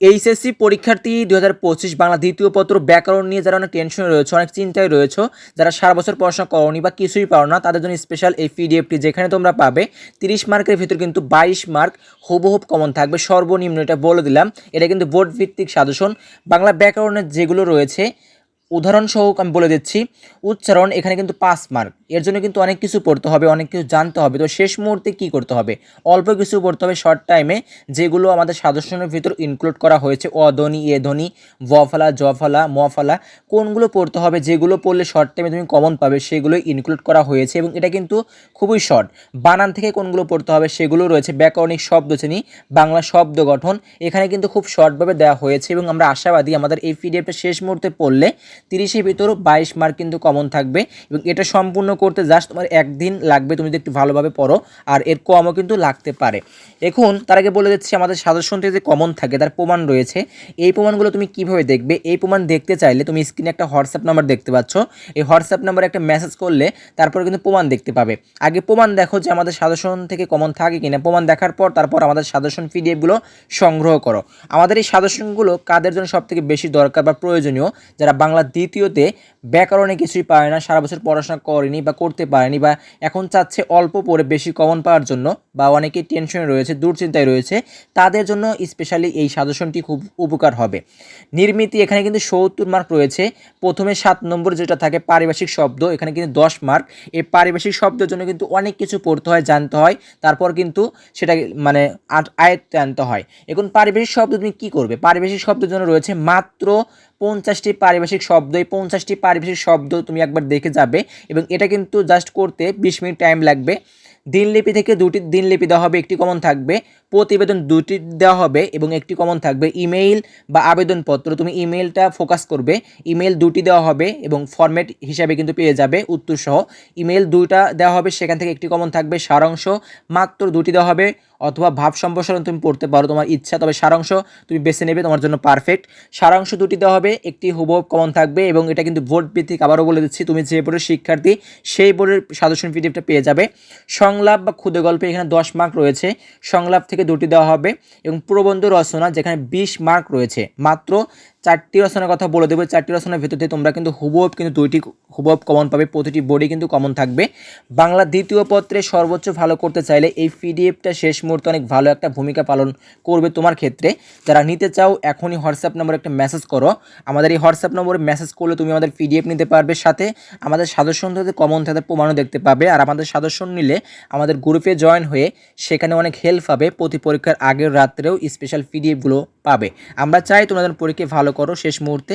HSC পরীক্ষার্থী দু হাজার পঁচিশ বাংলা দ্বিতীয় পত্র ব্যাকরণ নিয়ে যারা অনেক টেনশনে রয়েছে, অনেক চিন্তায় রয়েছে, যারা সারা বছর পড়াশোনা করনি বা কিছুই পারো না তাদের জন্য স্পেশাল এই পিডিএফটি যেখানে তোমরা পাবে। তিরিশ মার্কের ভিতর কিন্তু বাইশ মার্ক হুবহুব কমন থাকবে। সর্বনিম্ন এটা বলে দিলাম। এটা কিন্তু বোর্ড ভিত্তিক সাজেশন। বাংলা ব্যাকরণের যেগুলো রয়েছে উদাহরণসহ আমি বলে দিচ্ছি, উচ্চারণ এখানে কিন্তু পাঁচ মার্ক এর জন্য কিন্তু অনেক কিছু পড়তে হবে, অনেক কিছু জানতে হবে। তো শেষ মুহূর্তে কি করতে হবে? অল্প কিছু পড়তে হবে শর্ট টাইমে যেগুলো আমাদের সাজেশনের ভিতর ইনক্লুড করা হয়েছে। অধ্বনি এ, ধ্বনি ওয়াফালা জফালা মফালা কোনগুলো পড়তে হবে? যেগুলো পড়লে শর্ট টাইমে তুমি কমন পাবে সেগুলোই ইনক্লুড করা হয়েছে এবং এটা কিন্তু খুবই শর্ট বানান থেকে কোনগুলো পড়তে হবে? সেগুলো রয়েছে। ব্যাকরণিক শব্দ শ্রেণি, বাংলা শব্দ গঠন, এখানে কিন্তু খুব শর্টভাবে দেওয়া হয়েছে এবং আমরা আশাবাদী আমাদের এই পিডিএফটা শেষ মুহূর্তে পড়লে তিরিশের ভিতর বাইশ মার্ক কিন্তু কমন থাকবে এবং এটা সম্পূর্ণ করতে জাস্ট তোমার একদিন লাগবে, তুমি যদি একটু ভালোভাবে পড়ো, আর এর কমও কিন্তু লাগতে পারে। এখন তার আগে বলে দিচ্ছি, আমাদের সাজেশন থেকে যে কমন থাকে, তার প্রমাণ রয়েছে। এই প্রমাণগুলো তুমি কীভাবে দেখবে? এই প্রমাণ দেখতে চাইলে তুমি স্ক্রিনে একটা হোয়াটসঅ্যাপ নাম্বার দেখতে পাচ্ছ। এই হোয়াটসঅ্যাপ নাম্বারে একটা মেসেজ করলে তারপরে কিন্তু প্রমাণ দেখতে পাবে। আগে প্রমাণ দেখো যে আমাদের সাজেশন থেকে কমন থাকে কিনা। প্রমাণ দেখার পর তারপর আমাদের সাজেশন পিডিএফগুলো সংগ্রহ করো। আমাদের এই সাজেশনগুলো কাদের জন্য সবথেকে বেশি দরকার বা প্রয়োজনীয়? যারা বাংলা দ্বিতীয়তে, ব্যাকরণে কিছুই পারে না, সারা বছর পড়াশোনা করেনি বা করতে পারেনি বা এখন চাচ্ছে অল্প পড়ে বেশি কমন পাওয়ার জন্য বা অনেকেই টেনশনে রয়েছে, দুশ্চিন্তায় রয়েছে, তাদের জন্য স্পেশালি এই সাজেশনটি খুব উপকার হবে। নির্মিতি, এখানে কিন্তু সত্তর মার্ক রয়েছে, প্রথমে সাত নম্বর যেটা থাকে পারিভাষিক শব্দ, এখানে কিন্তু দশ মার্ক এই পারিভাষিক শব্দের জন্য কিন্তু অনেক কিছু পড়তে হয়, জানতে হয়, তারপর কিন্তু সেটা মানে আয়ত্তে আনতে হয়। এখন পারিভাষিক শব্দ তুমি কী করবে? পারিভাষিক শব্দের জন্য রয়েছে মাত্র পঞ্চাশটি পারিভাষিক শব্দ, এই পঞ্চাশটি পারিভাষিক শব্দ তুমি একবার দেখে যাবে এবং এটা কিন্তু জাস্ট করতে বিশ মিনিট টাইম লাগবে। দিনলিপি থেকে দুটি দিনলিপি দেওয়া হবে, একটি কমন থাকবে। প্রতিবেদন দুটি দেওয়া হবে এবং একটি কমন থাকবে। ইমেইল বা আবেদনপত্র, তুমি ইমেইলটা ফোকাস করবে। ইমেইল দুটি দেওয়া হবে এবং ফরম্যাট হিসাবে কিন্তু পেয়ে যাবে উত্তর সহ ইমেইল দুইটা দেওয়া হবে, সেখান থেকে একটি কমন থাকবে। সারাংশ মাত্র দুটি দেওয়া হবে। অথবা ভাব সম্প্রসারণ তুমি পড়তে পারো, তোমার ইচ্ছা। তবে সারাংশ তুমি বেছে নেবে, তোমার জন্য পারফেক্ট সারাংশ দুটি দেওয়া হবে, একটি হুবহু কমন থাকবে এবং এটা কিন্তু ভোট ভিত্তিক আবারও বলে দিচ্ছি, তুমি যে বোর্ডের শিক্ষার্থী, সেই বোর্ডের সাজেশন পিডিএফটা পেয়ে যাবে। সংলাপ বা ক্ষুদে গল্পে এখানে দশ মার্ক রয়েছে। সংলাপ থেকে দুটি দেওয়া হবে এবং প্রবন্ধ রচনা, যেখানে বিশ মার্ক রয়েছে। মাত্র চারটি রচনার কথা বলে দেবো। চারটি রচনার ভেতর থেকে তোমরা কিন্তু হুবহু কিন্তু দুইটি হুবহু কমন পাবে, প্রতিটি বোর্ডে কিন্তু কমন থাকবে। বাংলা দ্বিতীয় পত্রে সর্বোচ্চ ভালো করতে চাইলে এই পিডিএফটা শেষ মুহূর্তে অনেক ভালো একটা ভূমিকা পালন করবে তোমার ক্ষেত্রে। যারা নিতে চাও, এখনই হোয়াটসঅ্যাপ নম্বরে একটা মেসেজ করো। আমাদের এই হোয়াটসঅ্যাপ নম্বরে মেসেজ করলে তুমি আমাদের পিডিএফ নিতে পারবে। সাথে আমাদের থেকে কমন তাদের প্রমাণও দেখতে পাবে। আর আমাদের সাজেশন নিলে আমাদের গ্রুপে জয়েন হয়ে সেখানে অনেক হেল্প পাবে। প্রতি পরীক্ষার আগের রাত্রেও স্পেশাল পিডিএফগুলো পাবে। আমরা চাই তোমাদের পরীক্ষায় ভালো করো শেষ মুহূর্তে।